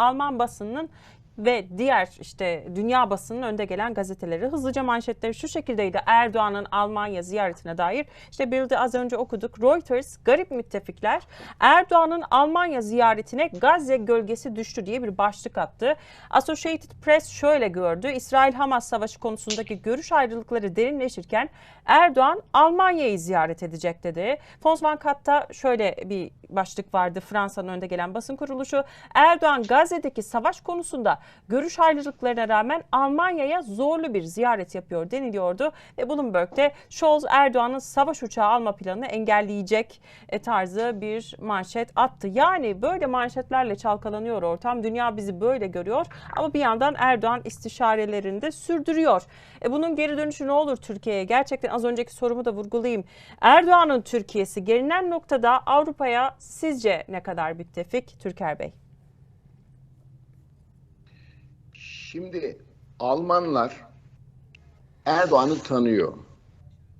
Alman basınının ve diğer işte dünya basının önde gelen gazeteleri hızlıca manşetleri şu şekildeydi. Erdoğan'ın Almanya ziyaretine dair işte bir de az önce okuduk. Reuters garip müttefikler Erdoğan'ın Almanya ziyaretine Gazze gölgesi düştü diye bir başlık attı. Associated Press şöyle gördü. İsrail-Hamas savaşı konusundaki görüş ayrılıkları derinleşirken Erdoğan Almanya'yı ziyaret edecek dedi. Fons van Katt'ta şöyle bir başlık vardı Fransa'nın önde gelen basın kuruluşu. Erdoğan Gazze'deki savaş konusunda görüş ayrılıklarına rağmen Almanya'ya zorlu bir ziyaret yapıyor deniliyordu. Ve Bloomberg'de Scholz Erdoğan'ın savaş uçağı alma planını engelleyecek e, tarzı bir manşet attı. Yani böyle manşetlerle çalkalanıyor ortam. Dünya bizi böyle görüyor ama bir yandan Erdoğan istişarelerini de sürdürüyor. E, bunun geri dönüşü ne olur Türkiye'ye? Gerçekten az önceki sorumu da vurgulayayım. Erdoğan'ın Türkiye'si gelinen noktada Avrupa'ya sizce ne kadar müttefik Türker Bey? Şimdi Almanlar Erdoğan'ı tanıyor.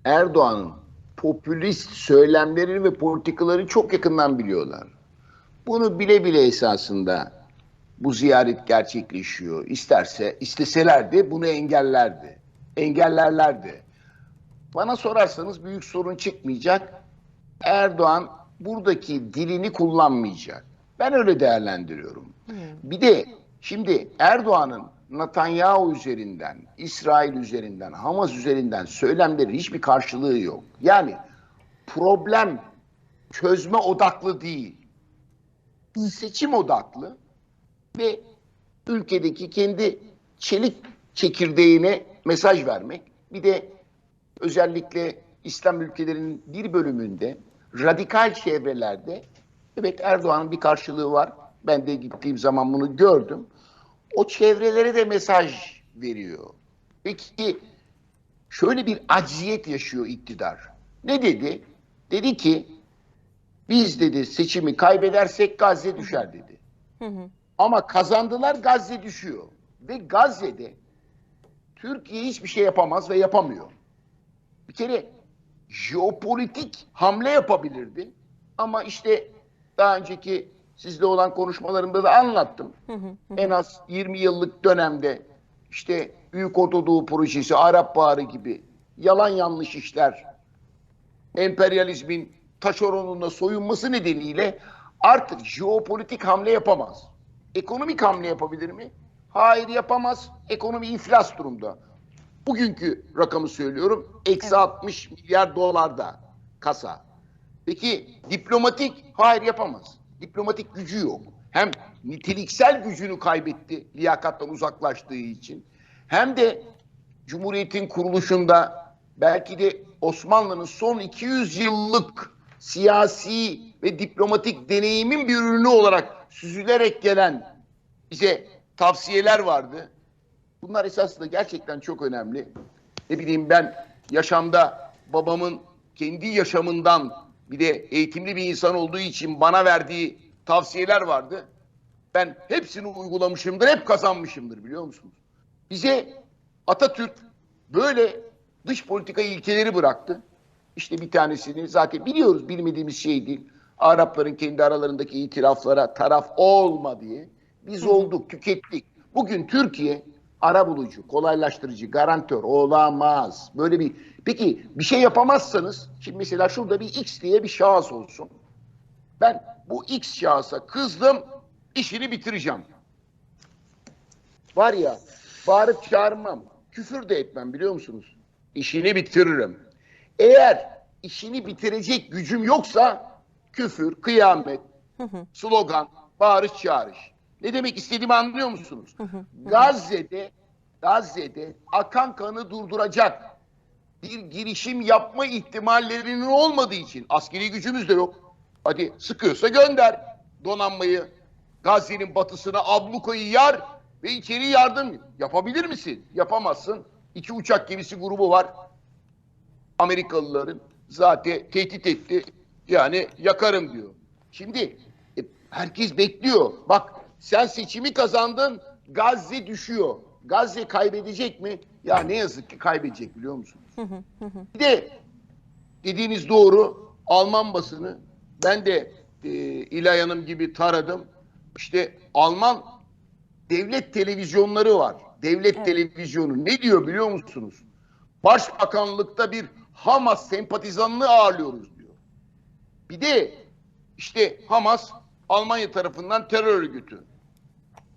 Erdoğan'ın popülist söylemleri ve politikaları çok yakından biliyorlar. Bunu bile bile esasında bu ziyaret gerçekleşiyor. İsterse, isteselerdi bunu engellerdi. Engellerlerdi. Bana sorarsanız büyük sorun çıkmayacak. Erdoğan buradaki dilini kullanmayacak. Ben öyle değerlendiriyorum. Bir de şimdi Erdoğan'ın Netanyahu üzerinden, İsrail üzerinden, Hamas üzerinden söylemleri hiçbir karşılığı yok. Yani problem çözme odaklı değil. Seçim odaklı ve ülkedeki kendi çelik çekirdeğine mesaj vermek. Bir de özellikle İslam ülkelerinin bir bölümünde radikal çevrelerde evet Erdoğan'ın bir karşılığı var. Ben de gittiğim zaman bunu gördüm. O çevrelere de mesaj veriyor. Peki şöyle bir acziyet yaşıyor iktidar. Ne dedi? Dedi ki biz dedi seçimi kaybedersek Gazze düşer dedi. Ama kazandılar Gazze düşüyor. Ve Gazze'de Türkiye hiçbir şey yapamaz ve yapamıyor. Bir kere jeopolitik hamle yapabilirdi. Ama işte daha önceki sizle olan konuşmalarımda da anlattım. En az 20 yıllık dönemde işte Büyük Orta Doğu Projesi, Arap Baharı gibi yalan yanlış işler, emperyalizmin taşeronunda soyunması nedeniyle artık jeopolitik hamle yapamaz. Ekonomik hamle yapabilir mi? Hayır yapamaz. Ekonomi iflas durumda. Bugünkü rakamı söylüyorum. Eksi 60 milyar dolarda kasa. Peki diplomatik? Hayır yapamaz. Diplomatik gücü yok. Hem niteliksel gücünü kaybetti liyakattan uzaklaştığı için. Hem de Cumhuriyet'in kuruluşunda belki de Osmanlı'nın son 200 yıllık siyasi ve diplomatik deneyimin bir ürünü olarak süzülerek gelen bize tavsiyeler vardı. Bunlar esasında gerçekten çok önemli. Ne bileyim ben yaşamda babamın kendi yaşamından bir de eğitimli bir insan olduğu için bana verdiği tavsiyeler vardı. Ben hepsini uygulamışımdır, hep kazanmışımdır biliyor musunuz? Bize Atatürk böyle dış politika ilkeleri bıraktı. İşte bir tanesini zaten biliyoruz bilmediğimiz şey değil. Arapların kendi aralarındaki itiraflara taraf olma diye. Biz olduk, tükettik. Bugün Türkiye ara bulucu, kolaylaştırıcı, garantör olamaz. Böyle bir Peki bir şey yapamazsanız şimdi mesela şurada bir X diye bir şahıs olsun. Ben bu X şahsa kızdım, işini bitireceğim. Var ya, bağırıp çağırmam, küfür de etmem biliyor musunuz? İşini bitiririm. Eğer işini bitirecek gücüm yoksa küfür, kıyamet, slogan, bağırış çağırış. Ne demek istediğimi anlıyor musunuz? Gazze'de Gazze'de akan kanı durduracak bir girişim yapma ihtimallerinin olmadığı için askeri gücümüz de yok. Hadi sıkıyorsa gönder donanmayı Gazze'nin batısına ablukayı yar ve içeri yardım yapabilir misin? Yapamazsın. İki uçak gemisi grubu var. Amerikalıların zaten tehdit etti. Yani yakarım diyor. Şimdi e, herkes bekliyor. Bak sen seçimi kazandın Gazze düşüyor. Gazze kaybedecek mi? Ya ne yazık ki kaybedecek biliyor musunuz? Bir de dediğiniz doğru Alman basını ben de e, İlay Hanım gibi taradım. İşte Alman devlet televizyonları var. Devlet televizyonu ne diyor biliyor musunuz? Başbakanlıkta bir Hamas sempatizanını ağırlıyoruz diyor. Bir de işte Hamas Almanya tarafından terör örgütü.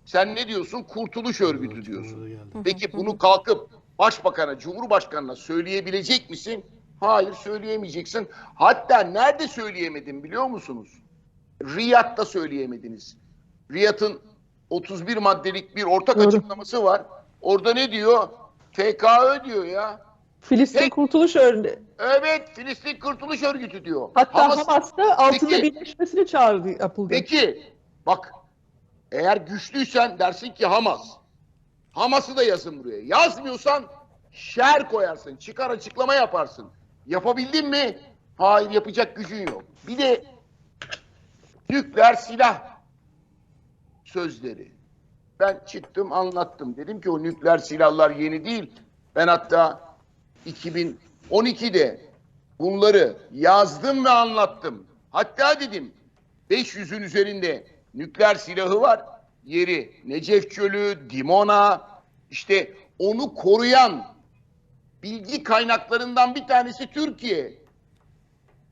Sen ne diyorsun? Kurtuluş örgütü diyorsun. Peki bunu kalkıp başbakana, cumhurbaşkanına söyleyebilecek misin? Hayır söyleyemeyeceksin. Hatta nerede söyleyemedin biliyor musunuz? Riyad'da söyleyemediniz. Riyad'ın 31 maddelik bir ortak Doğru. açıklaması var. Orada ne diyor? TKÖ diyor ya. Filistin Peki. Kurtuluş Örgütü. Evet Filistin Kurtuluş Örgütü diyor. Hatta Hamas- Hamas'ta altında Peki. birleşmesini çağrı yapıldı. Peki bak eğer güçlüysen dersin ki Hamas. Hamas'ı da yazın buraya. Yazmıyorsan şer koyarsın. Çıkar açıklama yaparsın. Yapabildin mi? Hayır yapacak gücün yok. Bir de nükleer silah sözleri. Ben çıktım anlattım. Dedim ki o nükleer silahlar yeni değil. Ben hatta 2012'de bunları yazdım ve anlattım. Hatta dedim 500'ün üzerinde nükleer silahı var. Yeri Necef Çölü, Dimona, işte onu koruyan bilgi kaynaklarından bir tanesi Türkiye.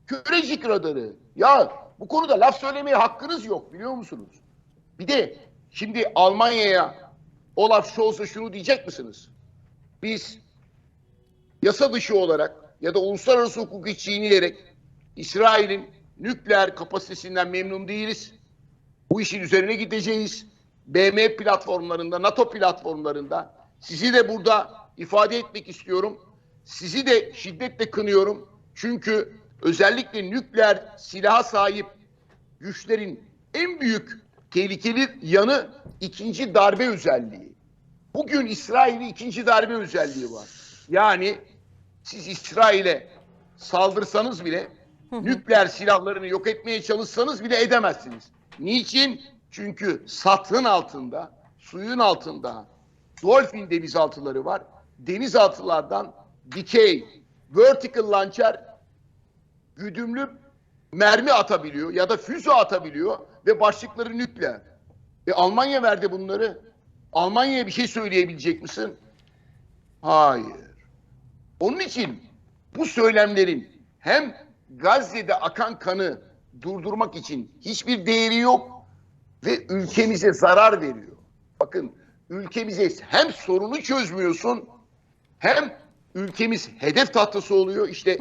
Körecik radarı. Ya bu konuda laf söylemeye hakkınız yok biliyor musunuz? Bir de şimdi Almanya'ya Olaf Scholz'a şunu diyecek misiniz? Biz yasa dışı olarak ya da uluslararası hukuku çiğneyerek İsrail'in nükleer kapasitesinden memnun değiliz. Bu işin üzerine gideceğiz. BM platformlarında, NATO platformlarında sizi de burada ifade etmek istiyorum. Sizi de şiddetle kınıyorum. Çünkü özellikle nükleer silaha sahip güçlerin en büyük tehlikeli yanı ikinci darbe özelliği. Bugün İsrail'in ikinci darbe özelliği var. Yani siz İsrail'e saldırsanız bile nükleer silahlarını yok etmeye çalışsanız bile edemezsiniz. Niçin? Çünkü satın altında, suyun altında dolphin denizaltıları var. Denizaltılardan dikey, vertical launcher güdümlü mermi atabiliyor ya da füze atabiliyor ve başlıkları nükleer. E Almanya verdi bunları. Almanya'ya bir şey söyleyebilecek misin? Hayır. Onun için bu söylemlerin hem Gazze'de akan kanı durdurmak için hiçbir değeri yok ve ülkemize zarar veriyor. Bakın ülkemize hem sorunu çözmüyorsun hem ülkemiz hedef tahtası oluyor. İşte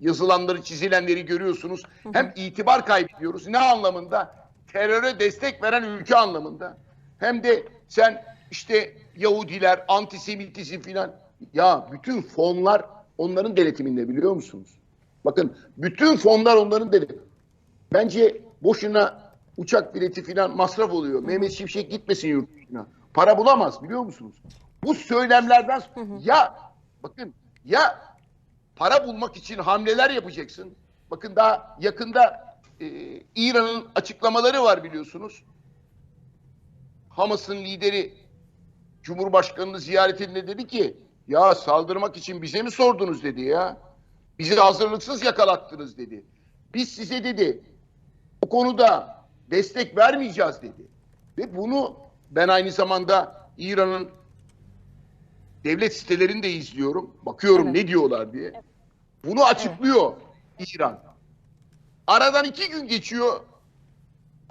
yazılanları, çizilenleri görüyorsunuz. Hem itibar kaybediyoruz. Ne anlamında? Teröre destek veren ülke anlamında. Hem de sen işte Yahudiler, antisemitizm filan. Ya bütün fonlar onların denetiminde biliyor musunuz? Bakın bütün fonlar onların denetimi. Bence boşuna uçak bileti filan masraf oluyor. Mehmet Şimşek gitmesin yurt dışına. Para bulamaz biliyor musunuz? Bu söylemlerden ya bakın ya para bulmak için hamleler yapacaksın. Bakın daha yakında e, İran'ın açıklamaları var biliyorsunuz. Hamas'ın lideri Cumhurbaşkanı'nı ziyaretinde dedi ki ya saldırmak için bize mi sordunuz dedi ya. Bizi hazırlıksız yakalattınız dedi. Biz size dedi bu konuda destek vermeyeceğiz dedi. Ve bunu ben aynı zamanda İran'ın devlet sitelerini de izliyorum. Bakıyorum Evet. ne diyorlar diye. Bunu açıklıyor İran. Aradan iki gün geçiyor.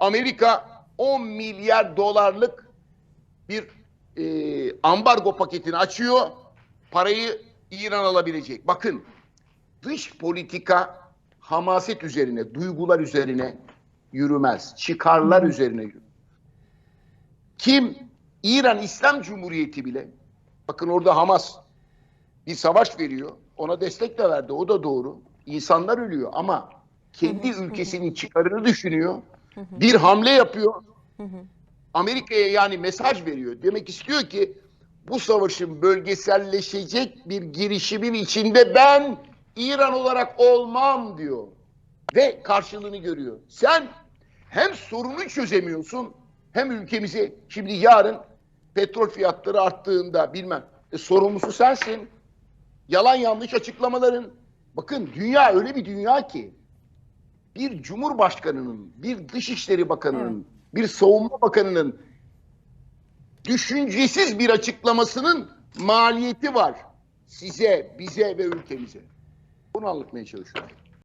Amerika 10 milyar dolarlık bir e, ambargo paketini açıyor. Parayı İran alabilecek. Bakın dış politika hamaset üzerine, duygular üzerine yürümez. Çıkarlar üzerine yürür. Kim? İran İslam Cumhuriyeti bile. Bakın orada Hamas bir savaş veriyor. Ona destek de verdi. O da doğru. İnsanlar ölüyor ama kendi ülkesinin çıkarını düşünüyor. Bir hamle yapıyor. Amerika'ya yani mesaj veriyor. Demek istiyor ki bu savaşın bölgeselleşecek bir girişimin içinde ben İran olarak olmam diyor. Ve karşılığını görüyor. Sen hem sorunu çözemiyorsun hem ülkemizi şimdi yarın petrol fiyatları arttığında bilmem e, sorumlusu sensin. Yalan yanlış açıklamaların. Bakın dünya öyle bir dünya ki bir cumhurbaşkanının, bir dışişleri bakanının, bir savunma bakanının düşüncesiz bir açıklamasının maliyeti var. Size, bize ve ülkemize. Bunu anlatmaya çalışıyorum.